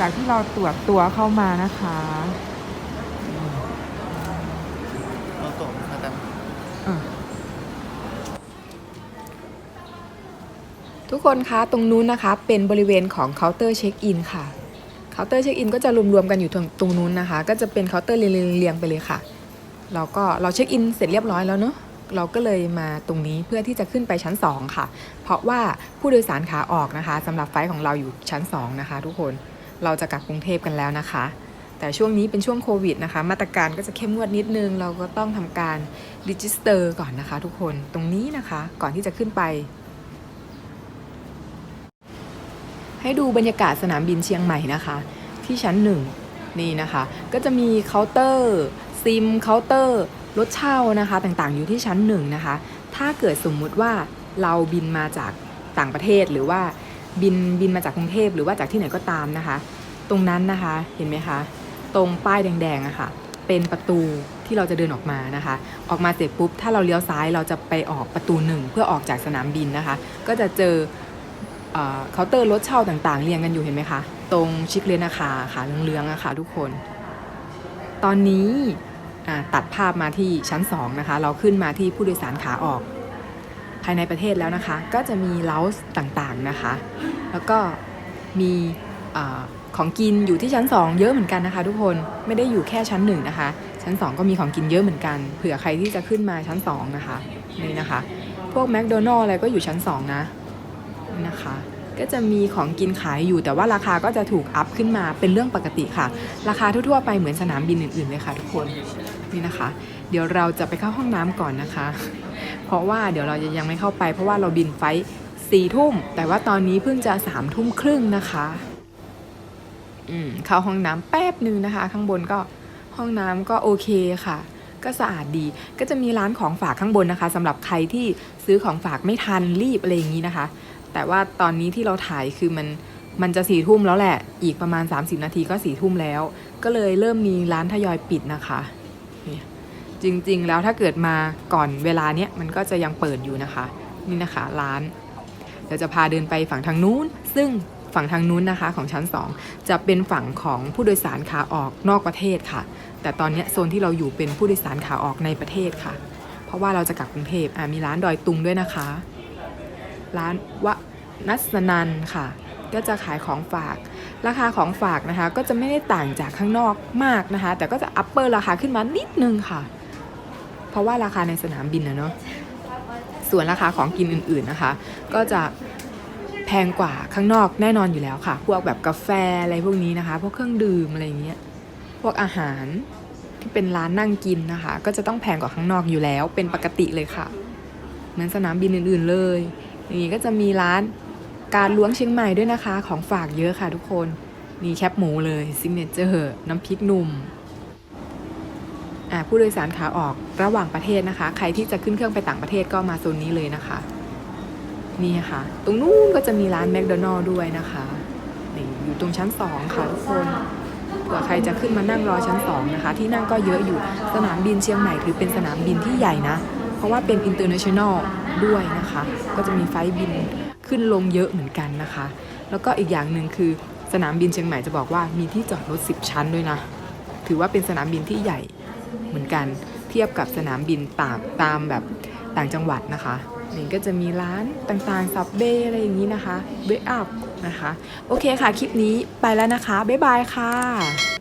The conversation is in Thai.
จากที่เราตรวจตัวเข้ามานะคะเราส่งมาแต่อะทุกคนคะตรงนู้นนะคะเป็นบริเวณของเคาน์เตอร์เช็คอินค่ะเคาน์เตอร์เช็คอินก็จะรวมๆกันอยู่ตรงตรงนู้นนะคะ ก็จะเป็นเคาน์เตอร์เรียงๆไปเลยค่ะเราก็เราเช็คอินเสร็จเรียบร้อยแล้วเนาะเราก็เลยมาตรงนี้เพื่อที่จะขึ้นไปชั้น 2 ค่ะ เพราะว่าผู้โดยสารขาออกนะคะสำหรับไฟล์ของเราอยู่ชั้น 2 นะคะทุกคน เราจะกลับกรุงเทพกันแล้วนะคะ แต่ช่วงนี้เป็นช่วงโควิดนะคะ มาตรการก็จะเข้มงวดนิดนึง เราก็ต้องทำการดิจิสเตอร์ก่อนนะคะ ทุกคนตรงนี้นะคะ ก่อนที่จะขึ้นไป ให้ดูบรรยากาศสนามบินเชียงใหม่นะคะ ที่ชั้นหนึ่งนี่นะคะ ก็จะมีเคาน์เตอร์ซิมเคาน์เตอร์รถเช่านะคะ ต่างๆ อยู่ที่ชั้นหนึ่งนะคะ ถ้าเกิดสมมุติว่าเราบินมาจากต่างประเทศหรือว่า บินบินมาจากกรุงเทพหรือว่าจากที่ไหนก็ตามนะคะ ตรงนั้นนะคะเห็นไหมคะ ตรงป้ายแดงๆอะค่ะ เป็นประตูที่เราจะเดินออกมานะคะ ออกมาเสร็จปุ๊บ ถ้าเราเลี้ยวซ้ายเราจะไปออกประตูหนึ่งเพื่อออกจากสนามบินนะคะ ก็จะเจอเคาน์เตอร์รถเช่าต่างๆ เรียงกันอยู่เห็นไหมคะ ตรงชิคเลนอาคาค่ะเหลืองๆอะค่ะทุกคน ตอนนี้ตัดภาพมาที่ชั้น2นะคะ เราขึ้นมาที่ผู้โดยสารขาออกายในประเทศแล้วนะคะ ก็จะมีเล้าต่างๆนะคะ แล้วก็มีอของกินอยู่ที่ชั้น 2 เยอะเหมือนกันนะคะ ทุกคนไม่ได้อยู่แค่ชั้น 1 นะคะ ชั้น 2 ก็มีของกินเยอะเหมือนกันเผื่อใครที่จะขึ้นมาชั้น 2 นะคะนี่นะคะ พวกแมคโดนัลล์อะไรก็อยู่ชั้น 2 นะนะคะ ก็จะมีของกินขายอยู่แต่ว่าราคาก็จะถูกอัพขึ้นมาเป็นเรื่องปกติค่ะ ราคาทั่วๆไปเหมือนสนามบินอื่นๆเลยค่ะ ทุกคนนี่นะคะ เดี๋ยวเราจะไปเข้าห้องน้ำก่อนนะคะ เพราะว่าเดี๋ยวเราจะยังไม่เข้าไป เพราะว่าเราบินไฟสี่ทุ่ม แต่ว่าตอนนี้เพิ่งจะสามทุ่มครึ่งนะคะ อืมเข้าห้องน้ำแป๊บนึงนะคะ ข้างบนก็ห้องน้ำก็โอเคค่ะ ก็สะอาดดี ก็จะมีร้านของฝากข้างบนนะคะสำหรับใครที่ซื้อของฝากไม่ทันรีบอะไรอย่างนี้นะคะ แต่ว่าตอนนี้ที่เราถ่ายคือมันมันจะสี่ทุ่มแล้วแหละ อีกประมาณ 30 นาทีก็สี่ทุ่มแล้ว ก็เลยเริ่มมีร้านทยอยปิดนะคะ จริง ๆ แล้วถ้าเกิดมาก่อนเวลาเนี้ยมันก็จะยังเปิดอยู่นะคะ นี่นะคะร้านเดี๋ยวจะพาเดินไปฝั่งทางนู้น ซึ่งฝั่งทางนู้นนะคะของชั้น 2 จะเป็นฝั่งของผู้โดยสารขาออกนอกประเทศค่ะ แต่ตอนเนี้ยโซนที่เราอยู่เป็นผู้โดยสารขาออกในประเทศค่ะ เพราะว่าเราจะกลับกรุงเทพอะมีร้านดอยตุงด้วยนะคะ ร้านวนัสนันค่ะ ก็จะขายของฝาก ราคาของฝากนะคะ ก็จะไม่ได้ต่างจากข้างนอกมากนะคะ แต่ก็จะอัปเปอร์ราคาขึ้นมานิดนึงค่ะ เพราะว่าราคาในสนามบินนะเนาะส่วนราคาของกินอื่นๆนะคะ ก็จะแพงกว่าข้างนอกแน่นอนอยู่แล้วค่ะ พวกแบบกาแฟอะไรพวกนี้นะคะ พวกเครื่องดื่มอะไรเงี้ยพวกอาหารที่เป็นร้านนั่งกินนะคะ ก็จะต้องแพงกว่าข้างนอกอยู่แล้วเป็นปกติเลยค่ะ เหมือนสนามบินอื่นๆเลยนี่ก็จะมีร้านการล้วงเชียงใหม่ด้วยนะคะ ของฝากเยอะค่ะทุกคนมีแคบหมูเลยซิกเนเจอร์น้ำพริกหนุ่ม ผู้โดยสารขาออกระหว่างประเทศนะคะ ใครที่จะขึ้นเครื่องไปต่างประเทศก็มาโซนนี้เลยนะคะ นี่ค่ะ ตรงนู้นก็จะมีร้านแมคโดนัลล์ด้วยนะคะนี่อยู่ตรงชั้น2ค่ะทุกคนเผื่อใครจะขึ้นมานั่งรอชั้น2นะคะ ที่นั่งก็เยอะอยู่สนามบินเชียงใหม่ถือเป็นสนามบินที่ใหญ่นะ เพราะว่าเป็น international ด้วยนะคะ ก็จะมีไฟบินขึ้นลงเยอะเหมือนกันนะคะ แล้วก็อีกอย่างหนึ่งคือสนามบินเชียงใหม่จะบอกว่ามีที่จอดรถ 10 ชั้นด้วยนะ ถือว่าเป็นสนามบินที่ใหญ่ เหมือนกันเทียบกับสนามบินตามตามแบบต่างจังหวัดนะคะนี่ก็จะมีร้านต่างๆซับเบอะไรอย่างนี้นะคะเบรอัพนะคะ โอเคค่ะ คลิปนี้ไปแล้วนะคะ บ๊ายบายค่ะ